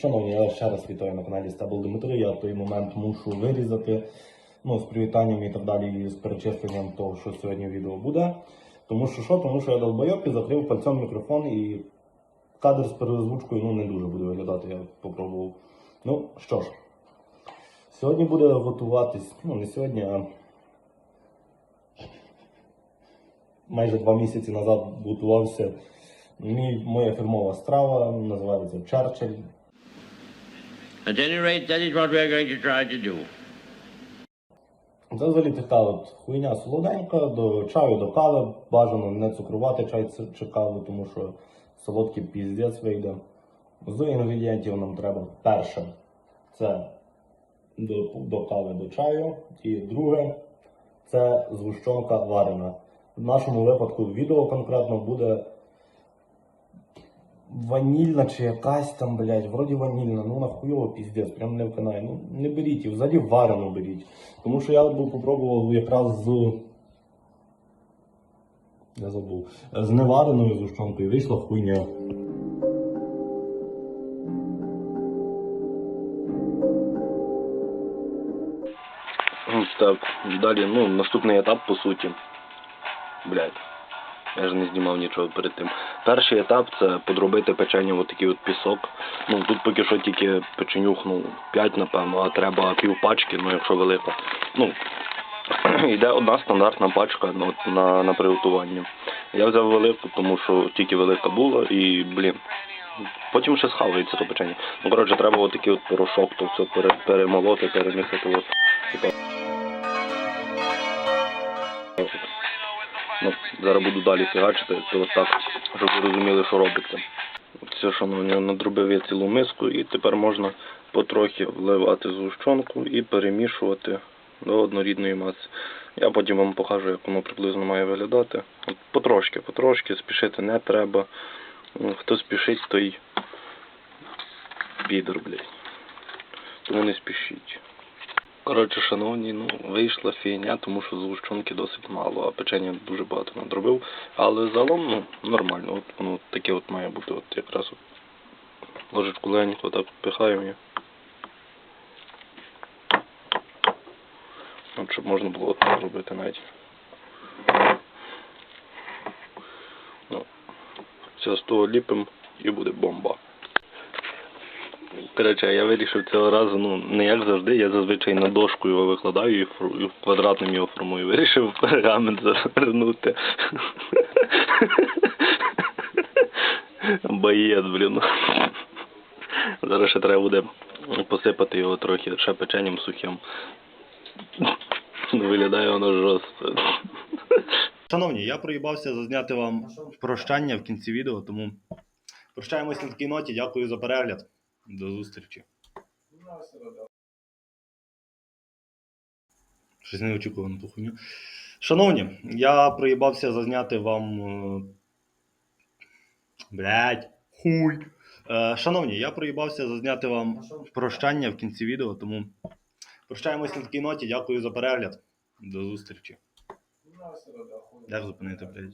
Шановні, я ще раз вітаю на каналі Стабл Дмитро. Я в той момент мушу вирізати ну, з привітанням і так далі, і з перечисленням того, що сьогодні відео буде. Тому що що? Тому що я долбойок і закрив пальцем мікрофон і кадр з переозвучкою ну, не дуже буде виглядати, я попробував. Ну що ж, сьогодні буде готуватись, ну не сьогодні, а майже два місяці назад готувався мій, моя фірмова страва, називається Черчилль. At any rate, that is what we are going to try to do. Це взагалі така от хуйня солоденька, до чаю, до кави. Бажано не цукрувати чай чи каву, тому що солодкий піздець вийде. З інгредієнтів нам треба перше це до, до кави, до чаю. І друге це згущенка варена. В нашому випадку відео конкретно буде ванільна чи якась там, блядь, вроді ванільна, ну нахуйово піздець, прям не вкинає. Ну не беріть, і взагалі варену беріть. Тому що я був попробував якраз з. Я забув. З невареною згущенкою вийшла хуйня. Так, далі, ну, наступний етап, по суті. Блядь. Я ж не знімав нічого перед тим. Перший етап це подробити печення в такий от пісок. Ну тут поки що тільки печенюх, ну, 5, напевно, а треба пів пачки, ну якщо велика. Ну, йде одна стандартна пачка ну, на, на приготування. Я взяв велику, тому що тільки велика була і, блін. Потім ще схавається то печення. Ну, коротше, треба отакий от порошок, то все пере, перемолоти, перемісити. От, Ну, зараз буду далі фігачити, то от так, щоб ви розуміли, що робиться. Все, шановні, надробив я цілу миску і тепер можна потрохи вливати згущенку і перемішувати до однорідної маси. Я потім вам покажу, як воно приблизно має виглядати. От потрошки, потрошки, спішити не треба. Ну, Хто спішить, той підер, блядь. Тому не спішіть. Коротше, шановні, ну вийшла фігня, тому що згущенки досить мало, а печення дуже багато надробив. Але загалом, ну, нормально. От воно таке от має бути. От якраз от ложечку легенько так пихаємо. От, щоб можна було от так робити навіть. Ну, все з того ліпимо і буде бомба. Коротше, я вирішив цього разу, ну, не як завжди, я зазвичай на дошку його викладаю і, фор- і квадратним його формую. Вирішив пергамент завернути. Боєць, блін. Зараз ще треба буде посипати його трохи ще печенням сухим. Виглядає воно жорстко. Шановні, я проїбався зазняти вам прощання в кінці відео, тому прощаємось на такій ноті. Дякую за перегляд. До зустрічі. Щось неочікувано ту хуйню. Шановні, я проїбався зазняти вам. е, Блять, хуй. Е, Шановні, я проїбався зазняти вам прощання в кінці відео, тому прощаємось на такій ноті. Дякую за перегляд. До зустрічі. Як зупинити, блядь?